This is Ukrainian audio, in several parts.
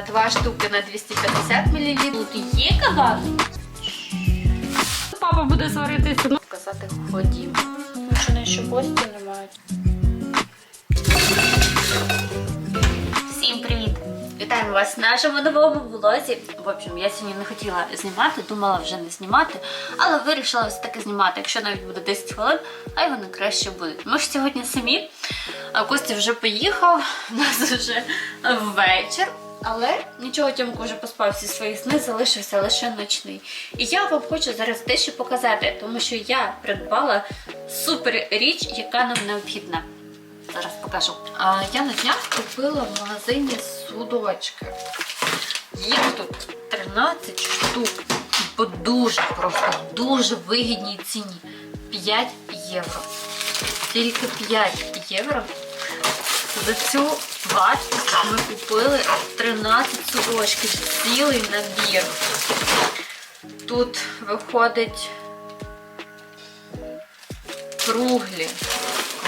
Два штуки на 250 мл. Тут є кабан? Папа буде сваритися. Ну, Казати ходім. що не ще гості немає. Всім привіт! Вітаємо вас в нашому новому влозі. В общем, я сьогодні не хотіла знімати, думала вже не знімати, але вирішила все таки знімати. Якщо навіть буде 10 хвилин, а його не краще буде. Ми ж сьогодні самі. а Костя вже поїхав, у нас вже вечір. Але нічого Тьомко вже поспав всі свої сни, залишився лише ночний. І я вам хочу зараз дещо показати, тому що я придбала супер річ, яка нам необхідна. Зараз покажу. А я на днях купила в магазині судочки. Їх тут 13 штук. По дуже просто дуже вигідній ціні. 5 євро. Тільки 5 євро. За цю вартість ми купили 13 судочків, цілий набір. Тут виходить круглі,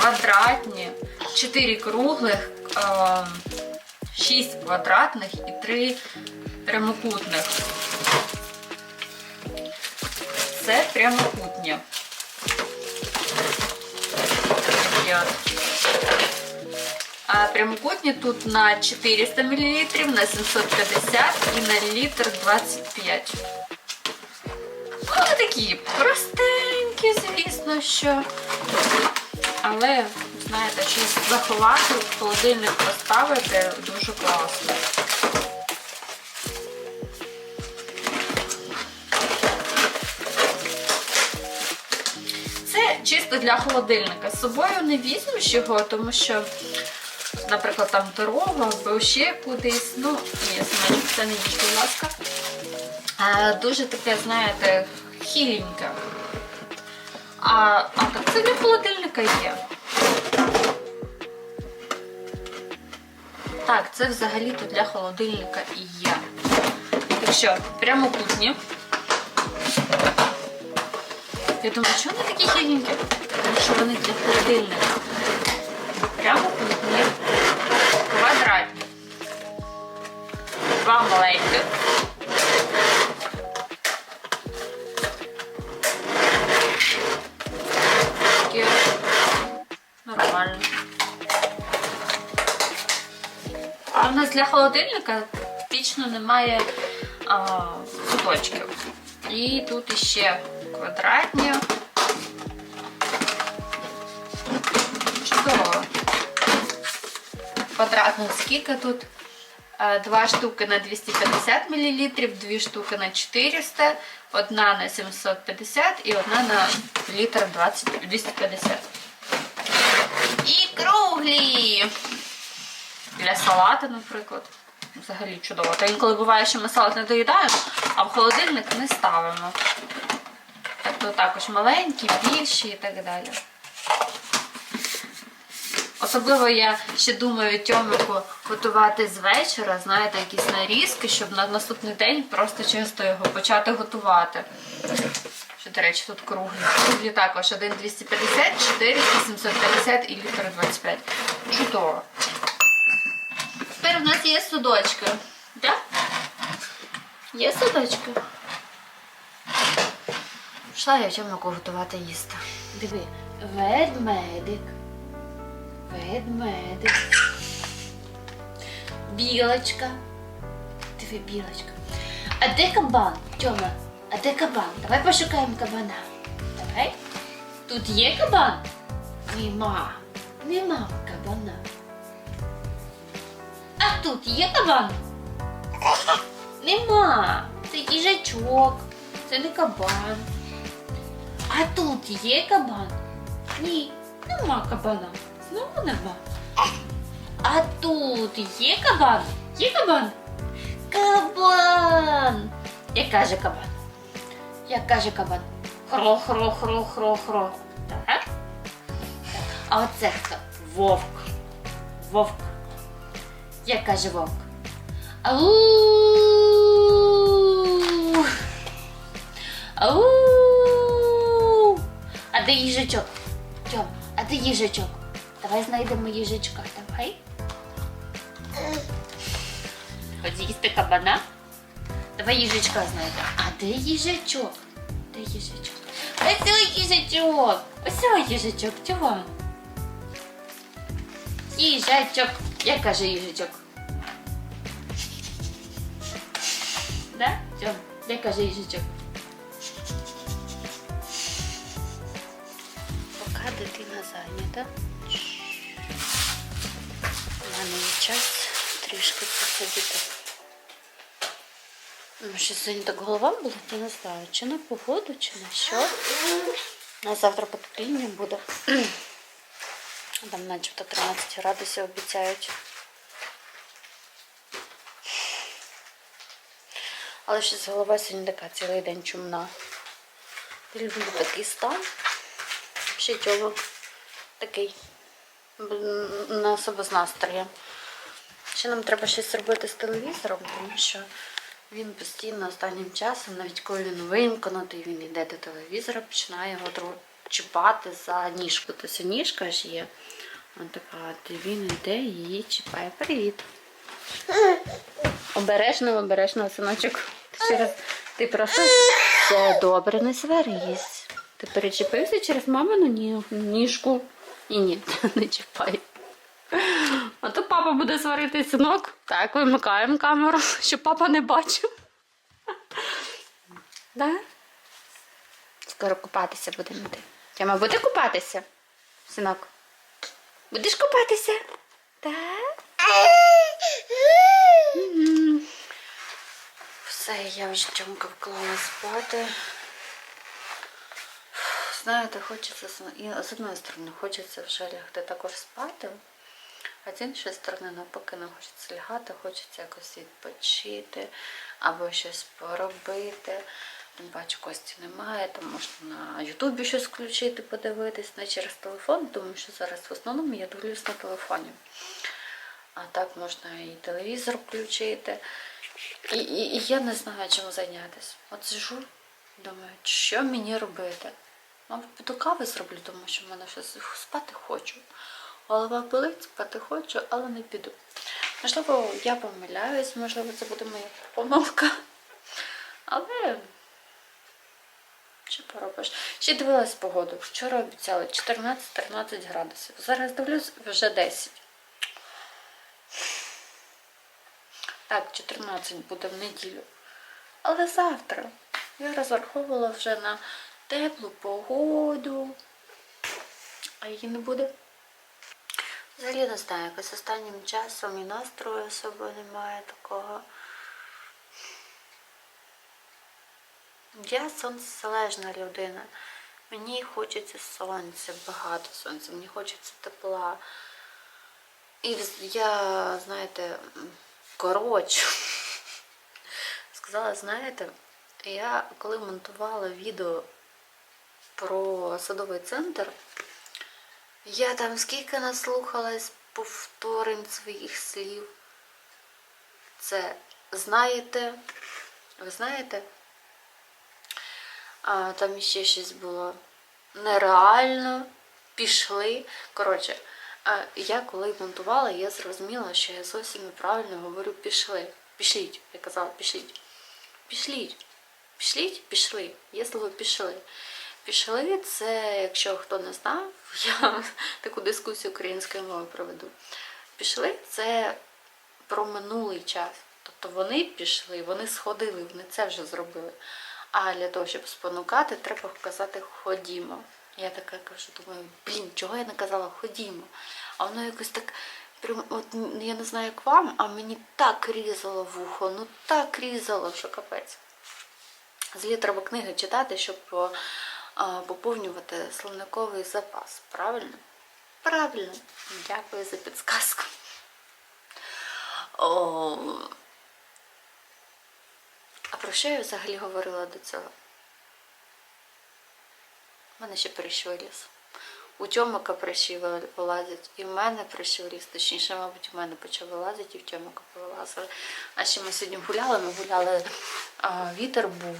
квадратні, 4 круглих, 6 квадратних і 3 прямокутних. Це прямокутні. А прямокутні тут на 400 мл, на 750 і на літр 25. Вони такі простенькі, звісно, що. Але, знаєте, щось заховати, в холодильник поставити дуже класно. Чисто для холодильника. З собою не візьмеш його, тому що, наприклад, там дорога або ще кудись. Ну, ні, це не їж, будь ласка. А, дуже таке, знаєте, хіленьке. А, а так це для холодильника є. Так, це взагалі-то для холодильника і є. Так що, прямокутні. Я думаю, чого вони такі хіленькі? Тому що вони для холодильника. Маленьких. Нормально. А в нас для холодильника фактично немає а, куточків. І тут іще квадратні. Чудово. Квадратних скільки тут? Е, Два штуки на 250 мл, дві штуки на 400, одна на 750 і одна на літр 20, 250. І круглі! Для салату, наприклад. Взагалі чудово. Та інколи буває, що ми салат не доїдаємо, а в холодильник не ставимо. Тобто також маленькі, більші і так далі. Особливо я ще думаю Тьомику готувати з вечора, знаєте, якісь нарізки, щоб на наступний день просто чисто його почати готувати. Що, до речі, тут круглі. Круглі також 1 250, 4 750 і літр 25. Чудово. Тепер у нас є судочки. Так? Є судочки? Пішла я Тьомику готувати їсти. Диви, ведмедик. Ведмедик. Білочка. Диви, білочка. А де кабан? Тьома, а де кабан? Давай пошукаємо кабана. Давай. Тут є кабан? Нема. Нема кабана. А тут є кабан? Нема. Це їжачок. Це не кабан. А тут є кабан? Ні, нема кабана. Знову нема. А тут є кабан? Є кабан? Кабан! Як каже кабан? Як каже кабан? Хро-хро-хро-хро-хро. Так? А оце хто? Вовк. Вовк. Як каже вовк? Ау! Ау! А де їжачок? Тьом, а де їжачок? Давай знайдемо їжачка, давай. От з'їсти кабана. Давай їжачка знайдемо. А де їжачок? Де їжачок? Ось ось їжачок! Ось ось їжачок, чого? Їжачок. Як каже їжачок? Да? Чого? Як каже їжачок? Поки дитина зайнята. Мене є час трішки посидіти. Щось сьогодні так голова була, я не знаю, чи на погоду, чи на що. На завтра потепління буде. Там начебто 13 градусів обіцяють. Але щось голова сьогодні така цілий день чумна. Люблю такий стан. Ще тьомок такий на себе з настроєм. Ще нам треба щось робити з телевізором, тому що він постійно останнім часом, навіть коли він вимкнутий, він йде до телевізора, починає його чіпати за ніжку. Тобто ніжка ж є. Ось така, він йде її чіпає. Привіт. Обережно, обережно, синочок. Ти через ти просто все добре, не сварись. Ти перечепився через мамину ніжку. І ні, не чіпай. А то папа буде сварити синок. Так, вимикаємо камеру, щоб папа не бачив. Да? Скоро купатися будемо йти. Тьома, буде купатися? Синок? Будеш купатися? Так? Все, я вже Тьомка вклала спати. Знаєте, хочеться і з одної сторони хочеться вже лягти також спати, а з іншої сторони, навпаки, не хочеться лягати, хочеться якось відпочити або щось поробити. Паче Кості немає, там можна на Ютубі щось включити, подивитись, не через телефон, тому що зараз в основному я дивлюсь на телефоні. А так можна і телевізор включити. І, і, і я не знаю, чим зайнятися. От сижу, думаю, що мені робити. Мабуть, піду кави зроблю, тому що в мене щось спати хочу. Голова болить, спати хочу, але не піду. Можливо, я помиляюсь, можливо, це буде моя помилка. Але що поробиш? Ще дивилась погоду. Вчора обіцяли 14-13 градусів. Зараз дивлюсь вже 10. Так, 14 буде в неділю. Але завтра я розраховувала вже на теплу погоду. А її не буде. Взагалі не знаю, якось останнім часом і настрою особи немає такого. Я сонцезалежна людина. Мені хочеться сонця, багато сонця, мені хочеться тепла. І я, знаєте, коротше, сказала, знаєте, я коли монтувала відео про садовий центр, я там скільки наслухалась повторень своїх слів. Це знаєте, ви знаєте? А, там ще щось було нереально, пішли. Коротше, я коли монтувала, я зрозуміла, що я зовсім неправильно говорю пішли. Пішліть, я казала, пішліть. Пішліть. Пішліть, пішли. Є слово пішли. Пішли це, якщо хто не знав, я таку дискусію українською мовою проведу. Пішли це про минулий час. Тобто вони пішли, вони сходили, вони це вже зробили. А для того, щоб спонукати, треба казати ходімо. Я така кажу, думаю, блін, чого я не казала ходімо? А воно якось так, прям, от я не знаю, як вам, а мені так різало вухо, ну так різало, що капець. Злі треба книги читати, щоб поповнювати словниковий запас. Правильно? Правильно. Дякую за підсказку. О, а про що я взагалі говорила до цього? У мене ще прищ виліз. У Тьомика прищі вилазять, і в мене прищі виліз. Точніше, мабуть, у мене почав вилазити, і в Тьомика повилазили. А ще ми сьогодні гуляли, ми гуляли, а, вітер був.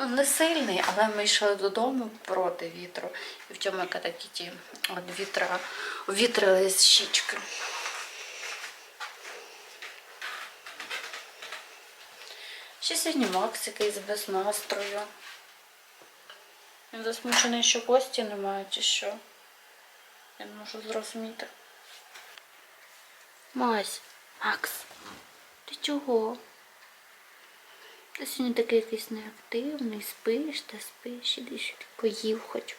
Ну, не сильний, але ми йшли додому проти вітру. І в Тьомика такі ті от вітра, вітрили з щічки. Чи сьогодні Макс якийсь без настрою? Він засмучений, що гості немає, чи що? Я не можу зрозуміти. Мась, Макс, ти чого? Ти сьогодні такий якийсь неактивний, спиш та спиш, іди сюди поїв хоч.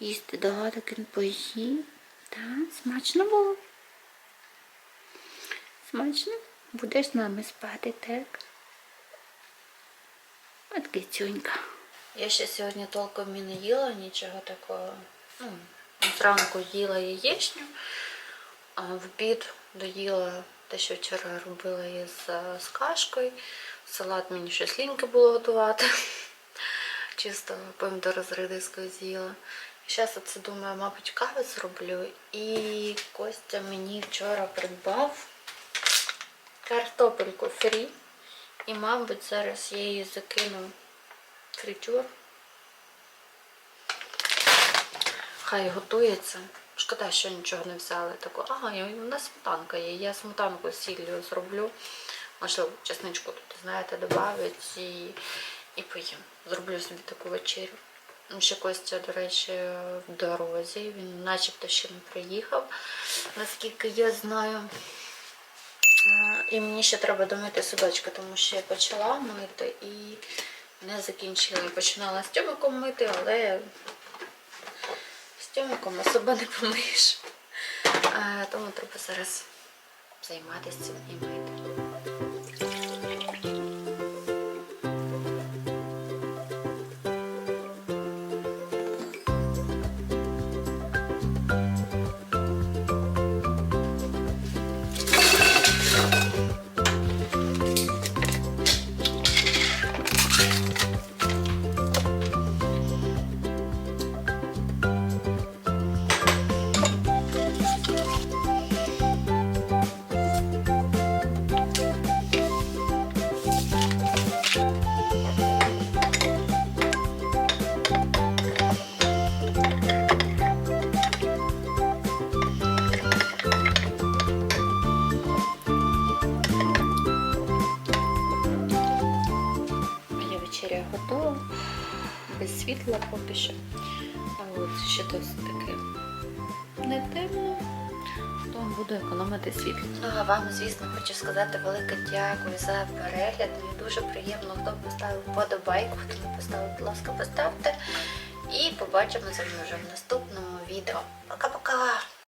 Їсти так він поїв. Так, смачно було. Смачно? Будеш з нами спати, так? От кицюнька. Я ще сьогодні толком і не їла нічого такого. Ну, зранку їла яєчню, а в обід доїла те, що вчора робила із з кашкою. Салат мені щось ліньки було готувати. Чисто помідори з редискою з'їла. Зараз оце думаю, мабуть, кави зроблю. І Костя мені вчора придбав картопельку фрі. І, мабуть, зараз я її закину в фритюр. Хай готується. Шкода, що нічого не взяли. Таку, ага, у нас сметанка є. Я сметанку з сіллю зроблю. Можливо, чесничку тут, знаєте, додавить і, і поїм. Зроблю собі таку вечерю. Ну, Ще Костя, до речі, в дорозі. Він начебто ще не приїхав, наскільки я знаю. І мені ще треба домити судочка, тому що я почала мити і не закінчила. Я починала з тюбиком мити, але з тюбиком особо не помиєш. Тому треба зараз займатися і мити. Моя готова. Без світла поки що. А от ще досить таке не темно. Тому буду економити світло. Ну а вам, звісно, хочу сказати велике дякую за перегляд. Мені дуже приємно, хто поставив вподобайку, хто не поставив, будь ласка, поставте. І побачимося вже в наступному відео. Пока-пока!